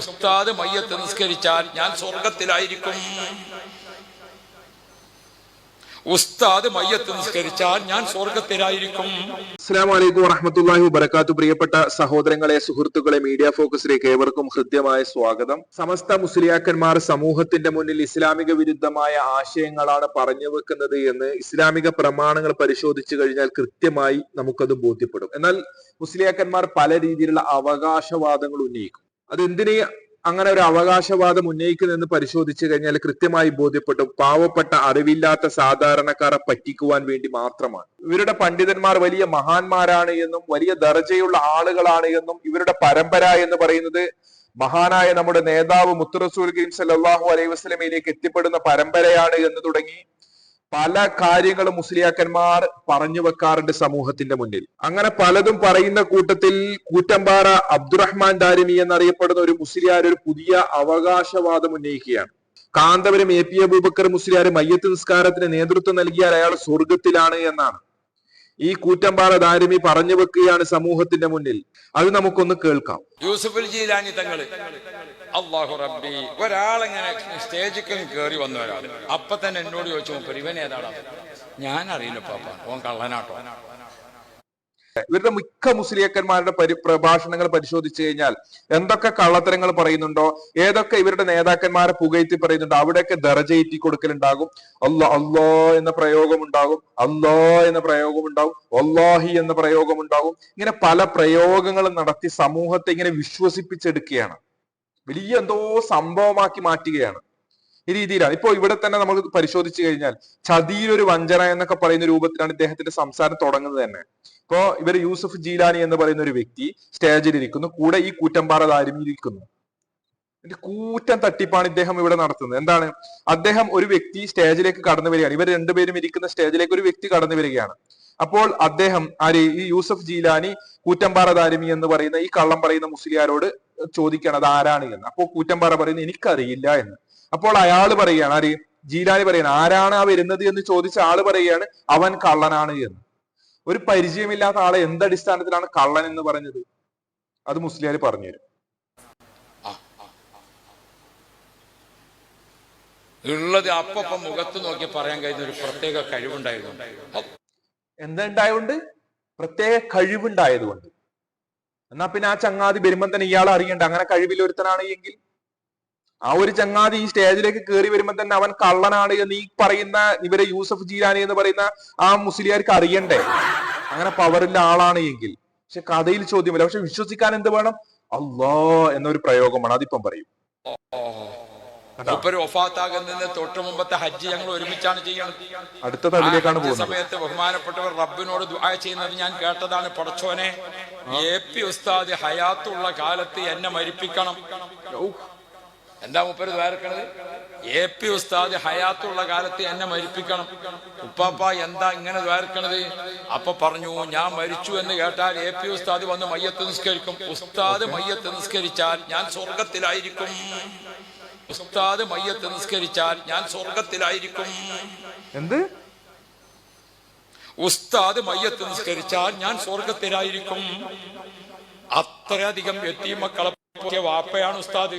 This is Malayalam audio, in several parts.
ഉസ്താദ് മയ്യത്ത് നിസ്കരിച്ചാൽ ഞാൻ സ്വർഗത്തിലായിരിക്കും. ഉസ്താദ് മയ്യത്ത് നിസ്കരിച്ചാൽ ഞാൻ സ്വർഗത്തിലായിരിക്കും. അസ്സാം വറഹമത്തല്ലാഹി വബർക്കാത്തു പ്രിയപ്പെട്ട സഹോദരങ്ങളെ സുഹൃത്തുക്കളെ മീഡിയ ഫോക്കസിലേക്ക് ഏവർക്കും ഹൃദ്യമായ സ്വാഗതം. സമസ്ത മുസ്ലിയാക്കന്മാർ സമൂഹത്തിന്റെ മുന്നിൽ ഇസ്ലാമിക വിരുദ്ധമായ ആശയങ്ങളാണ് പറഞ്ഞു വെക്കുന്നത് എന്ന് ഇസ്ലാമിക പ്രമാണങ്ങൾ പരിശോധിച്ചു കഴിഞ്ഞാൽ കൃത്യമായി നമുക്കത് ബോധ്യപ്പെടും. എന്നാൽ മുസ്ലിയാക്കന്മാർ പല രീതിയിലുള്ള അവകാശവാദങ്ങൾ ഉന്നയിക്കും. അത് അങ്ങനെ ഒരു അവകാശവാദം ഉന്നയിക്കുന്നതെന്ന് പരിശോധിച്ചു കഴിഞ്ഞാൽ കൃത്യമായി ബോധ്യപ്പെട്ടു. പാവപ്പെട്ട അറിവില്ലാത്ത സാധാരണക്കാരെ പറ്റിക്കുവാൻ വേണ്ടി മാത്രമാണ്. ഇവരുടെ പണ്ഡിതന്മാർ വലിയ മഹാന്മാരാണ് എന്നും വലിയ ദർജയുള്ള ആളുകളാണ് എന്നും ഇവരുടെ പരമ്പര എന്ന് പറയുന്നത് മഹാനായ നമ്മുടെ നേതാവ് മുത്തുറസൂൽ കരീം സല്ലല്ലാഹു അലൈഹി വസ്ലമയിലേക്ക് എത്തിപ്പെടുന്ന പരമ്പരയാണ് എന്ന് തുടങ്ങി പല കാര്യങ്ങളും മുസ്ലിയാക്കന്മാർ പറഞ്ഞു വെക്കാറുണ്ട് സമൂഹത്തിന്റെ മുന്നിൽ. അങ്ങനെ പലതും പറയുന്ന കൂട്ടത്തിൽ കൂറ്റമ്പാറ അബ്ദുറഹ്മാൻ ദാരിമി എന്നറിയപ്പെടുന്ന ഒരു മുസ്ലിയാർ ഒരു പുതിയ അവകാശവാദം ഉന്നയിക്കുകയാണ്. കാന്തപുരം എ പി അബൂബക്കർ മുസ്ലിയാർ മയ്യത്ത് നിസ്കാരത്തിന് നേതൃത്വം നൽകിയാൽ അയാൾ സ്വർഗത്തിലാണ് എന്നാണ്. ഈ കൂറ്റമ്പാറ ദാരിമി പറഞ്ഞു വെക്കുകയാണ് സമൂഹത്തിന്റെ മുന്നിൽ. അത് നമുക്കൊന്ന് കേൾക്കാം. യൂസഫുൽ ജീലാനി അള്ളാഹു റബ്ബി ഒരാളിങ്ങനെ സ്റ്റേജിൽ കയറി വന്ന ഒരാൾ. അപ്പൊ തന്നെ എന്നോട് ചോദിച്ചു മൂപ്പര് ഇവൻ ഏതാടാ? ഞാൻ അറിയില്ല പാപ്പ. ഓൻ കള്ളനാട്ടോ. ഇവരുടെ മിക്ക മുസ്ലിയക്കന്മാരുടെ പരി പ്രഭാഷണങ്ങൾ പരിശോധിച്ചു കഴിഞ്ഞാൽ എന്തൊക്കെ കള്ളത്തരങ്ങൾ പറയുന്നുണ്ടോ ഏതൊക്കെ ഇവരുടെ നേതാക്കന്മാരെ പുകഴ്ത്തി പറയുന്നുണ്ടോ അവിടെയൊക്കെ ദറജയറ്റി കൊടുക്കലുണ്ടാകും അല്ലോ അല്ലോ എന്ന പ്രയോഗം ഉണ്ടാകും അല്ലോ എന്ന പ്രയോഗം ഉണ്ടാകും ഒല്ലാഹി എന്ന പ്രയോഗം ഉണ്ടാകും ഇങ്ങനെ പല പ്രയോഗങ്ങളും നടത്തി സമൂഹത്തെ ഇങ്ങനെ വിശ്വസിപ്പിച്ചെടുക്കുകയാണ്. വലിയ എന്തോ സംഭവമാക്കി മാറ്റുകയാണ്. ഈ രീതിയിലാണ്. ഇപ്പോ ഇവിടെ തന്നെ നമ്മൾ പരിശോധിച്ചു കഴിഞ്ഞാൽ ചതിയിലൊരു വഞ്ചന എന്നൊക്കെ പറയുന്ന രൂപത്തിലാണ് ഇദ്ദേഹത്തിന്റെ സംസാരം തുടങ്ങുന്നത് തന്നെ. ഇപ്പോ ഇവർ യൂസഫ് ജീലാനി എന്ന് പറയുന്ന ഒരു വ്യക്തി സ്റ്റേജിൽ ഇരിക്കുന്നു. കൂടെ ഈ കൂറ്റമ്പാറ ഇതിന്റെ കൂറ്റൻ തട്ടിപ്പാണ് ഇദ്ദേഹം ഇവിടെ നടത്തുന്നത്. എന്താണ്? അദ്ദേഹം ഒരു വ്യക്തി സ്റ്റേജിലേക്ക് കടന്നു വരികയാണ്. ഇവർ രണ്ടുപേരും ഇരിക്കുന്ന സ്റ്റേജിലേക്ക് ഒരു വ്യക്തി കടന്നു വരികയാണ്. അപ്പോൾ അദ്ദേഹം ആര്? ഈ യൂസഫ് ജീലാനി കൂറ്റമ്പാറ ദാരിമി എന്ന് പറയുന്ന ഈ കള്ളം പറയുന്ന മുസ്ലിയാരോട് ചോദിക്കുകയാണ് അത് ആരാണ് എന്ന് അപ്പോൾ കൂറ്റമ്പാറ പറയുന്നത് എനിക്കറിയില്ല എന്ന്. അപ്പോൾ അയാൾ പറയുകയാണ് ആര്? ജീലാനി പറയാണ് ആരാണ് ആ വരുന്നത്? എന്ന് ചോദിച്ച ആൾ പറയുകയാണ് അവൻ കള്ളനാണ് എന്ന്. ഒരു പരിചയമില്ലാത്ത ആളെ എന്തടിസ്ഥാനത്തിലാണ് കള്ളൻ എന്ന് പറഞ്ഞത്? അത് മുസ്ലിയാർ പറഞ്ഞുതരും ഉള്ളത് അപ്പൊ മുഖത്ത് നോക്കി പറയാൻ കഴിയുന്ന ഒരു പ്രത്യേക കഴിവുണ്ടായതുകൊണ്ട് എന്തുണ്ടായതുകൊണ്ട് പ്രത്യേക കഴിവുണ്ടായതുകൊണ്ട്. എന്നാ പിന്നെ ആ ചങ്ങാതി വരുമ്പോ തന്നെ ഇയാളെ അറിയണ്ട. അങ്ങനെ കഴിവിലൊരുത്തനാണ് എങ്കിൽ. ആ ഒരു ചങ്ങാതി ഈ സ്റ്റേജിലേക്ക് കയറി വരുമ്പോ തന്നെ അവൻ കള്ളനാണ് എന്ന് ഈ പറയുന്ന ഇവരെ യൂസഫ് ജീരാനി എന്ന് പറയുന്ന ആ മുസ്ലിയാർക്ക് അറിയണ്ടേ? അങ്ങനെ പവറുള്ള ആളാണ് എങ്കിൽ. പക്ഷെ കഥയിൽ ചോദ്യമില്ല. പക്ഷെ വിശ്വസിക്കാൻ എന്ത് വേണം? അള്ളാ എന്നൊരു പ്രയോഗമാണ്. അതിപ്പം പറയും? മൂപ്പര് ഒഫാത്താകുന്നതിന് തൊട്ട് മുമ്പത്തെ ഹജ്ജ് ഞങ്ങൾ ഒരുമിച്ചാണ് ചെയ്യുന്നത് അടുത്തത് അതിലേക്കാണ് പോകുന്നത്. സമയത്ത് ബഹുമാനപ്പെട്ടവർ റബ്ബിനോട് ദുആ ചെയ്യുന്നത് ഞാൻ കേട്ടതാണ്. പടച്ചോനെ എ പി ഉസ്താദ് ഹയാത്തുള്ള കാലത്ത് എന്നെ മരിപ്പിക്കണം. എന്താ മുപ്പര് ദ്വാരക്കണത് എ പി ഉസ്താദ് ഹയാത്തുള്ള കാലത്ത് എന്നെ മരിപ്പിക്കണം. ഉപ്പാപ്പ എന്താ ഇങ്ങനെ ദ്വാരക്കണത് അപ്പൊ പറഞ്ഞു ഞാൻ മരിച്ചു എന്ന് കേട്ടാൽ എ പി ഉസ്താദ് വന്ന് മയ്യത്ത് നിസ്കരിക്കും. ഉസ്താദ് മയ്യത്ത് നിസ്കരിച്ചാൽ ഞാൻ സ്വർഗത്തിലായിരിക്കും ഉസ്താദ് മയ്യത്ത് നിസ്കരിച്ചാൽ ഞാൻ സ്വർഗത്തിലായിരിക്കും. എന്ത്? ഉസ്താദ് മയ്യത്ത് നിസ്കരിച്ചാൽ ഞാൻ സ്വർഗത്തിലായിരിക്കും. അത്രയധികം എത്തിമക്കളെ പോറ്റിയ വാപ്പയാണ് ഉസ്താദ്.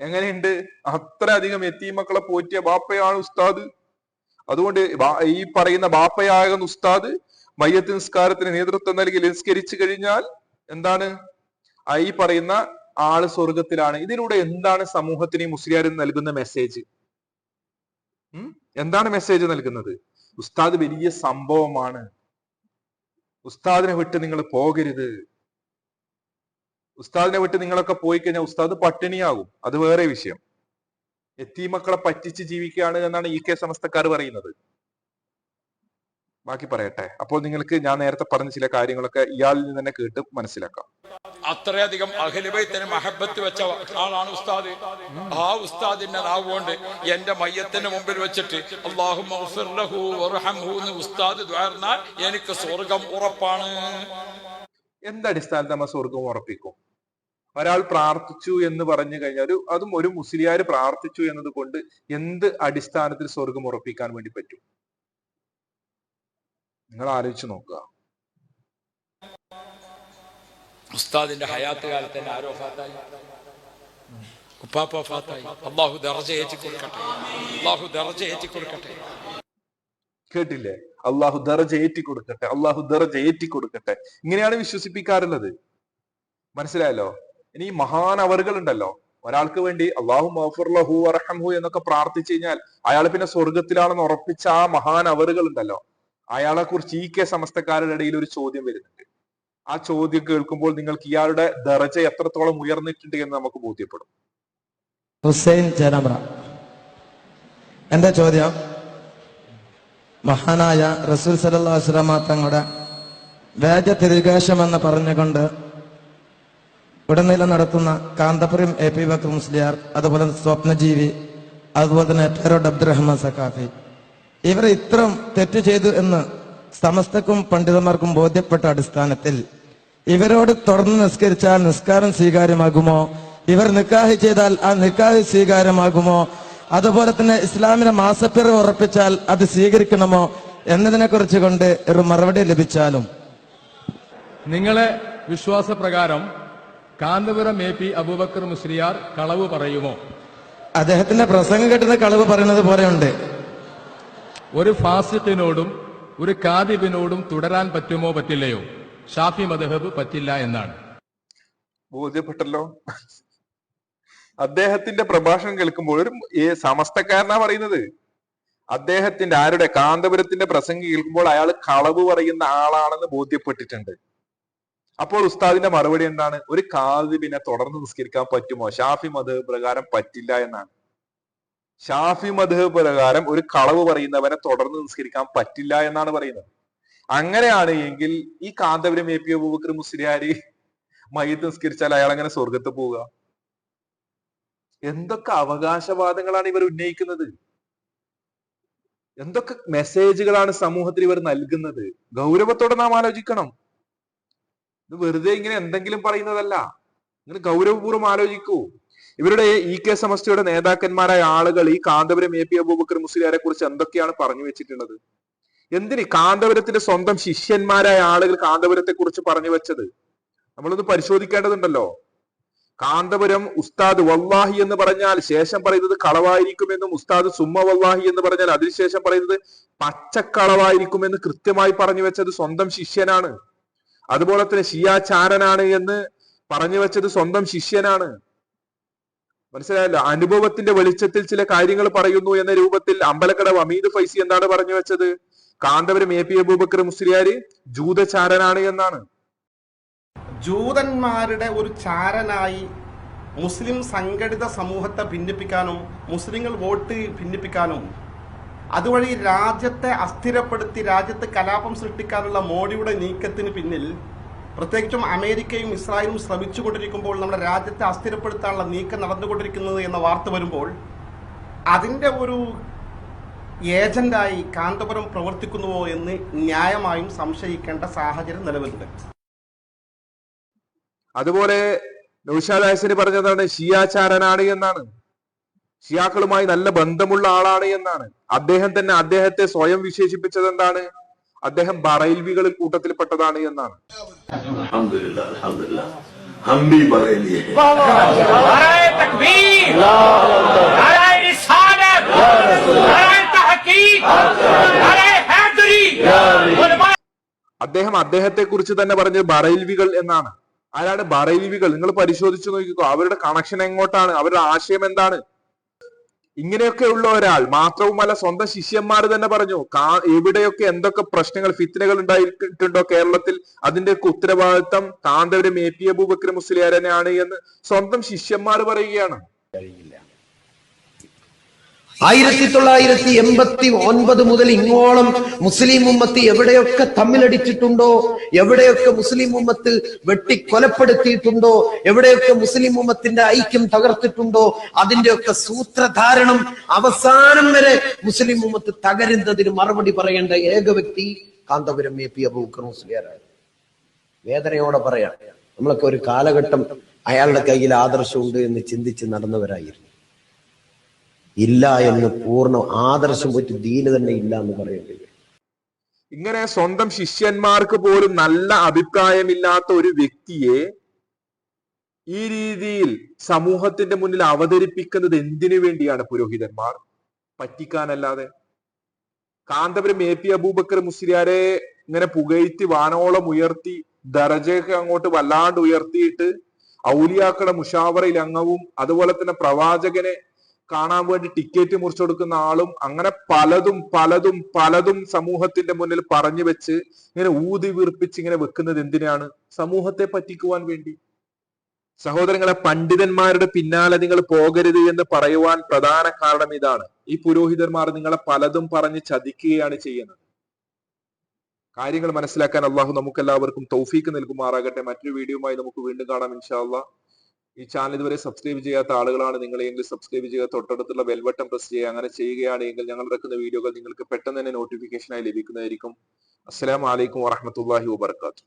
എങ്ങനെയുണ്ട്? അത്രയധികം എത്തിമക്കളെ പോറ്റിയ വാപ്പയാണ് ഉസ്താദ്. അതുകൊണ്ട് ഈ പറയുന്ന ബാപ്പയാകുന്ന ഉസ്താദ് മയ്യത്ത് നിസ്കാരത്തിന് നേതൃത്വം നൽകി നിസ്കരിച്ചു കഴിഞ്ഞാൽ എന്താണ്? ഈ പറയുന്ന ആൾ സ്വർഗത്തിലാണ് ഇതിലൂടെ എന്താണ് സമൂഹത്തിന് മുസ്ലിയാർ നൽകുന്ന മെസ്സേജ് എന്താണ് മെസ്സേജ് നൽകുന്നത്? ഉസ്താദ് വലിയ സംഭവമാണ്. ഉസ്താദിനെ വിട്ട് നിങ്ങൾ പോകരുത്. ഉസ്താദിനെ വിട്ട് നിങ്ങളൊക്കെ പോയി കഴിഞ്ഞാൽ ഉസ്താദ് പട്ടിണിയാകും. അത് വേറെ വിഷയം. എത്തിമക്കളെ പറ്റിച്ച് ജീവിക്കുകയാണ് എന്നാണ് ഇ കെ സമസ്തക്കാർ പറയുന്നത്. ബാക്കി പറയട്ടെ. അപ്പോൾ നിങ്ങൾക്ക് ഞാൻ നേരത്തെ പറഞ്ഞ ചില കാര്യങ്ങളൊക്കെ ഇയാളിൽ നിന്ന് തന്നെ കേട്ട് മനസ്സിലാക്കാം. അത്രയധികം അഖിലബൈത്തിന് മഹബത്ത് വെച്ച ആളാണ് ഉസ്താദ്. ആ ഉസ്താദിന്റെ നാവുകൊണ്ട് എന്റെ മയ്യത്തിന് മുമ്പിൽ വെച്ചിട്ട് അള്ളാഹു എന്ന് ഉസ്താദ് ദ്വാർന്നാൽ എനിക്ക് സ്വർഗം ഉറപ്പാണ്. എന്തടിസ്ഥാനത്ത് നമ്മൾ സ്വർഗം ഉറപ്പിക്കും? ഒരാൾ പ്രാർത്ഥിച്ചു എന്ന് പറഞ്ഞു കഴിഞ്ഞാൽ ഒരു അതും ഒരു മുസ്ലിയാർ പ്രാർത്ഥിച്ചു എന്നത് കൊണ്ട് എന്ത് അടിസ്ഥാനത്തിൽ സ്വർഗം ഉറപ്പിക്കാൻ വേണ്ടി പറ്റും? നിങ്ങൾ ആലോചിച്ച് നോക്കുക. ഉസ്താദിന്റെ ഹയാത്ത് കാലത്ത് തന്നെ ആരോ ഫാത്തായി. ഉപ്പാപ്പ ഫാത്തായി. അള്ളാഹു ദർജ ഏറ്റി കൊടുക്കട്ടെ. അള്ളാഹു ദർജ ഏറ്റി കൊടുക്കട്ടെ. കേട്ടില്ലേ? അള്ളാഹു ദർജ ഏറ്റി കൊടുക്കട്ടെ. അള്ളാഹു ദർജ ഏറ്റി കൊടുക്കട്ടെ. ഇങ്ങനെയാണ് വിശ്വസിപ്പിക്കാറുള്ളത്. മനസ്സിലായല്ലോ? ഇനി അവറുകൾ ഉണ്ടല്ലോ ഒരാൾക്ക് വേണ്ടി അള്ളാഹു മഫുർലഹു എന്നൊക്കെ പ്രാർത്ഥിച്ചു കഴിഞ്ഞാൽ അയാൾ പിന്നെ സ്വർഗത്തിലാണെന്ന് ഉറപ്പിച്ച ആ മഹാൻ അവറുകൾ ഉണ്ടല്ലോ അയാളെ കുറിച്ച് ഈ കെ സമസ്തക്കാരുടെ ഇടയിൽ ഒരു ചോദ്യം വരുന്നുണ്ട്. ആ ചോദ്യം കേൾക്കുമ്പോൾ നിങ്ങൾക്ക് ഇയാളുടെ ദറജ എത്രത്തോളം ഉയർന്നിട്ടുണ്ട് എന്ന് നമുക്ക് ബോധ്യപ്പെടും. ഹുസൈൻ ചേരാമ്പ്ര. എന്റെ ചോദ്യം? മഹാനായ റസൂൽ സലല്ലാ വസ്ലാമ തങ്ങളുടെ തിരികേശം എന്ന് പറഞ്ഞുകൊണ്ട് ഉടനീളം നടത്തുന്ന കാന്തപുരം എ പി ബക്കർ മുസ്ലിയാർ അതുപോലെ സ്വപ്നജീവി അതുപോലെ തന്നെ പേരോട് അബ്ദുറഹ്മാൻ സക്കാഫി ഇവരെ ഇത്രം തെറ്റ് ചെയ്തു എന്ന് സമസ്തക്കും പണ്ഡിതന്മാർക്കും ബോധ്യപ്പെട്ട അടിസ്ഥാനത്തിൽ ഇവരോട് തുടർന്ന് നിസ്കരിച്ചാൽ നിസ്കാരം സ്വീകാര്യമാകുമോ? ഇവർ നിക്കാഹ് ചെയ്താൽ ആ നിക്കാഹ് സ്വീകാര്യമാകുമോ? അതുപോലെ തന്നെ ഇസ്ലാമിന്റെ മാസപ്പിറവ് ഉറപ്പിച്ചാൽ അത് സ്വീകരിക്കണമോ? എന്നതിനെ കുറിച്ച് കൊണ്ട് ഒരു മറുപടി ലഭിച്ചാലും. നിങ്ങളെ വിശ്വാസപ്രകാരം കാന്തപുരം എ പി അബൂബക്കർ മുസ്ലിയാർ കളവ് പറയുമോ? അദ്ദേഹത്തിന്റെ പ്രസംഗം കേട്ടുന്ന കളവ് പറയുന്നത് പോലെയുണ്ട്. ഒരു ഫാസിഖിനോടും ഒരു കാദിബിനോടും തുടരാൻ പറ്റുമോ പറ്റില്ലയോ? ഷാഫി മദഹബ് പറ്റില്ല എന്നാണ്. ബോധ്യപ്പെട്ടല്ലോ. അദ്ദേഹത്തിന്റെ പ്രഭാഷണം കേൾക്കുമ്പോൾ ഒരു ഈ സമസ്തക്കാരനാ പറയുന്നത്. അദ്ദേഹത്തിന്റെ ആരുടെ? കാന്തപുരത്തിന്റെ പ്രസംഗം കേൾക്കുമ്പോൾ അയാൾ കളവ് പറയുന്ന ആളാണെന്ന് ബോധ്യപ്പെട്ടിട്ടുണ്ട്. അപ്പോൾ ഉസ്താദിന്റെ മറുപടി എന്താണ്? ഒരു കാതിബിനെ തുടർന്ന് നിസ്കരിക്കാൻ പറ്റുമോ? ഷാഫി മത് പ്രകാരം പറ്റില്ല എന്നാണ്. ഷാഫി മത് പ്രകാരം ഒരു കളവ് പറയുന്നവനെ തുടർന്ന് നിസ്കരിക്കാൻ പറ്റില്ല എന്നാണ് പറയുന്നത്. അങ്ങനെയാണ് എങ്കിൽ ഈ കാന്തപുരം എ പി അബൂബക്കർ മുസ്ലിയാരി മയ്യത്ത് നിസ്കരിച്ചാൽ അയാൾ അങ്ങനെ സ്വർഗത്ത് പോവുക. എന്തൊക്കെ അവകാശവാദങ്ങളാണ് ഇവർ ഉന്നയിക്കുന്നത്? എന്തൊക്കെ മെസ്സേജുകളാണ് സമൂഹത്തിൽ ഇവർ നൽകുന്നത്? ഗൗരവത്തോടെ നാം ആലോചിക്കണം. ഇത് വെറുതെ ഇങ്ങനെ എന്തെങ്കിലും പറയുന്നതല്ല. ഇങ്ങനെ ഗൗരവപൂർവം ആലോചിക്കൂ. ഇവരുടെ ഇ കെ സമസ്തയുടെ നേതാക്കന്മാരായ ആളുകൾ ഈ കാന്തപുരം എ പി അബൂബക്കർ മുസ്ലിയാരെ കുറിച്ച് എന്തൊക്കെയാണ് പറഞ്ഞു വെച്ചിട്ടുള്ളത്? എന്തിന് കാന്തപുരത്തിന്റെ സ്വന്തം ശിഷ്യന്മാരായ ആളുകൾ കാന്തപുരത്തെ കുറിച്ച് പറഞ്ഞു വെച്ചത്? നമ്മളൊന്ന് പരിശോധിക്കേണ്ടതുണ്ടല്ലോ. കാന്തപുരം ഉസ്താദ് വല്ലാഹി എന്ന് പറഞ്ഞാൽ ശേഷം പറയുന്നത് കളവായിരിക്കുമെന്നും ഉസ്താദ് സുമ്മ വല്ലാഹി എന്ന് പറഞ്ഞാൽ അതിനുശേഷം പറയുന്നത് പച്ചക്കളവായിരിക്കുമെന്ന് കൃത്യമായി പറഞ്ഞു വെച്ചത് സ്വന്തം ശിഷ്യനാണ്. അതുപോലെ തന്നെ ഷിയാചാരനാണ് എന്ന് പറഞ്ഞു വെച്ചത് സ്വന്തം ശിഷ്യനാണ്. മനസ്സിലായല്ലോ? അനുഭവത്തിന്റെ വെളിച്ചത്തിൽ ചില കാര്യങ്ങൾ പറയുന്നു എന്ന രൂപത്തിൽ അമ്പലക്കടവ് അമീദ് ഫൈസി എന്താണ് പറഞ്ഞു വെച്ചത്? കാന്തപുരം എ പി അബൂബക്കർ മുസ്ലിയാര് ജൂതചാരനാണ് എന്നാണ്. ജൂതന്മാരുടെ ഒരു ചാരനായി മുസ്ലിം സംഘടിത സമൂഹത്തെ ഭിന്നിപ്പിക്കാനും മുസ്ലിങ്ങൾ വോട്ട് ഭിന്നിപ്പിക്കാനും അതുവഴി രാജ്യത്തെ അസ്ഥിരപ്പെടുത്തി രാജ്യത്ത് കലാപം സൃഷ്ടിക്കാനുള്ള മോഡിയുടെ നീക്കത്തിന് പിന്നിൽ പ്രത്യേകിച്ചും അമേരിക്കയും ഇസ്രായേലും ശ്രമിച്ചുകൊണ്ടിരിക്കുമ്പോൾ നമ്മുടെ രാജ്യത്തെ അസ്ഥിരപ്പെടുത്താനുള്ള നീക്കം നടന്നുകൊണ്ടിരിക്കുന്നത് എന്ന വാർത്ത വരുമ്പോൾ അതിന്റെ ഒരു ഏജന്റായി കാന്തപുരം പ്രവർത്തിക്കുന്നുവോ എന്ന് ന്യായമായും സംശയിക്കേണ്ട സാഹചര്യം നിലവിലുണ്ട്. അതുപോലെ നൌഷാദ് ഹസന് പറഞ്ഞതാണ് ഷിയാചാരനാണ് എന്നാണ്. ഷിയാക്കളുമായി നല്ല ബന്ധമുള്ള ആളാണ് എന്നാണ്. അദ്ദേഹം തന്നെ അദ്ദേഹത്തെ സ്വയം വിശേഷിപ്പിച്ചത് എന്താണ്? അദ്ദേഹം ബറൈൽവികളിൽ കൂട്ടത്തിൽപ്പെട്ടതാണ് എന്നാണ്. അലഹമില്ല അദ്ദേഹം അദ്ദേഹത്തെ കുറിച്ച് തന്നെ പറഞ്ഞത് ബറൈൽവികൾ എന്നാണ്. ആരാണ് ബറൈൽവികൾ? നിങ്ങൾ പരിശോധിച്ചു നോക്കിക്കോ. അവരുടെ കണക്ഷൻ എങ്ങോട്ടാണ്? അവരുടെ ആശയം എന്താണ്? ഇങ്ങനെയൊക്കെ ഉള്ള ഒരാൾ മാത്രവുമല്ല സ്വന്തം ശിഷ്യന്മാർ തന്നെ പറഞ്ഞു. എവിടെയൊക്കെ എന്തൊക്കെ പ്രശ്നങ്ങൾ ഫിത്തനകൾ ഉണ്ടായിട്ടുണ്ടോ കേരളത്തിൽ? അതിന്റെ ഒക്കെ ഉത്തരവാദിത്തം താന്തവരും എ പി അബൂബക്കർ മുസ്ലിയാരനെയാണ് എന്ന് സ്വന്തം ശിഷ്യന്മാർ പറയുകയാണ്. ആയിരത്തി തൊള്ളായിരത്തി എൺപത്തി ഒൻപത് മുതൽ ഇങ്ങോളം മുസ്ലിം ഉമ്മത്ത് എവിടെയൊക്കെ തമ്മിലടിച്ചിട്ടുണ്ടോ എവിടെയൊക്കെ മുസ്ലിം ഉമ്മത്ത് വെട്ടിക്കൊലപ്പെടുത്തിയിട്ടുണ്ടോ എവിടെയൊക്കെ മുസ്ലിം ഉമ്മത്തിന്റെ ഐക്യം തകർത്തിട്ടുണ്ടോ അതിന്റെയൊക്കെ സൂത്രധാരണം അവസാനം വരെ മുസ്ലിം ഉമ്മത്ത് തകരുന്നതിന് മറുപടി പറയേണ്ട ഏക വ്യക്തി കാന്തപുരം എ പി അബൂക്കർ മുസ്ലിയാരാണ്. വേദനയോടെ പറയാം നമ്മളൊക്കെ ഒരു കാലഘട്ടം അയാളുടെ കയ്യിൽ ആദർശമുണ്ട് എന്ന് ചിന്തിച്ച് നടന്നവരായിരുന്നു. ഇല്ല എന്ന് പൂർണ ആദർശം പോയിട്ട് ദീന് തന്നെ ഇല്ല എന്ന് പറയേണ്ടി ഇങ്ങനെ സ്വന്തം ശിഷ്യന്മാർക്ക് പോലും നല്ല അഭിപ്രായമില്ലാത്ത ഒരു വ്യക്തിയെ ഈ രീതിയിൽ സമൂഹത്തിന്റെ മുന്നിൽ അവതരിപ്പിക്കുന്നത് എന്തിനു വേണ്ടിയാണ് പുരോഹിതന്മാർ? പറ്റിക്കാനല്ലാതെ. കാന്തപുരം എ പി അബൂബക്കർ മുസ്ലിയാരെ ഇങ്ങനെ പുകഴ്ത്തി വാനോളം ഉയർത്തി ദറജയൊക്കെ അങ്ങോട്ട് വല്ലാണ്ട് ഉയർത്തിയിട്ട് ഔലിയാക്കളുടെ മുഷാവറയിൽ അംഗവും അതുപോലെ തന്നെ പ്രവാചകനെ കാണാൻ വേണ്ടി ടിക്കറ്റ് മുറിച്ചു കൊടുക്കുന്ന ആളും അങ്ങനെ പലതും പലതും പലതും സമൂഹത്തിന്റെ മുന്നിൽ പറഞ്ഞു വെച്ച് ഇങ്ങനെ ഊതി വീർപ്പിച്ച് ഇങ്ങനെ വെക്കുന്നത് എന്തിനാണ്? സമൂഹത്തെ പറ്റിക്കുവാൻ വേണ്ടി. സഹോദരങ്ങളെ പണ്ഡിതന്മാരുടെ പിന്നാലെ നിങ്ങൾ പോകരുത് എന്ന് പറയുവാൻ പ്രധാന കാരണം ഇതാണ്. ഈ പുരോഹിതന്മാർ നിങ്ങളെ പലതും പറഞ്ഞ് ചതിക്കുകയാണ് ചെയ്യുന്നത്. കാര്യങ്ങൾ മനസ്സിലാക്കാൻ അള്ളാഹു നമുക്ക് എല്ലാവർക്കും തൗഫീക്ക് നൽകുമാറാകട്ടെ. മറ്റൊരു വീഡിയോയുമായി നമുക്ക് വീണ്ടും കാണാം ഇൻഷാ ഈ ചാനൽ ഇതുവരെ സബ്സ്ക്രൈബ് ചെയ്യാത്ത ആളുകളാണ്. നിങ്ങളെങ്കിൽ സബ്സ്ക്രൈബ് ചെയ്യുക. തൊട്ടടുത്തുള്ള ബെൽബട്ടൺ പ്രസ് ചെയ്യുക. അങ്ങനെ ചെയ്യുകയാണെങ്കിൽ ഞങ്ങൾ ഇറക്കുന്ന വീഡിയോകൾ നിങ്ങൾക്ക് പെട്ടെന്ന് തന്നെ നോട്ടിഫിക്കേഷനായി ലഭിക്കുന്നതായിരിക്കും. അസ്സലാമു അലൈക്കും വറഹമത്തല്ലാഹി വബർക്കാത്തു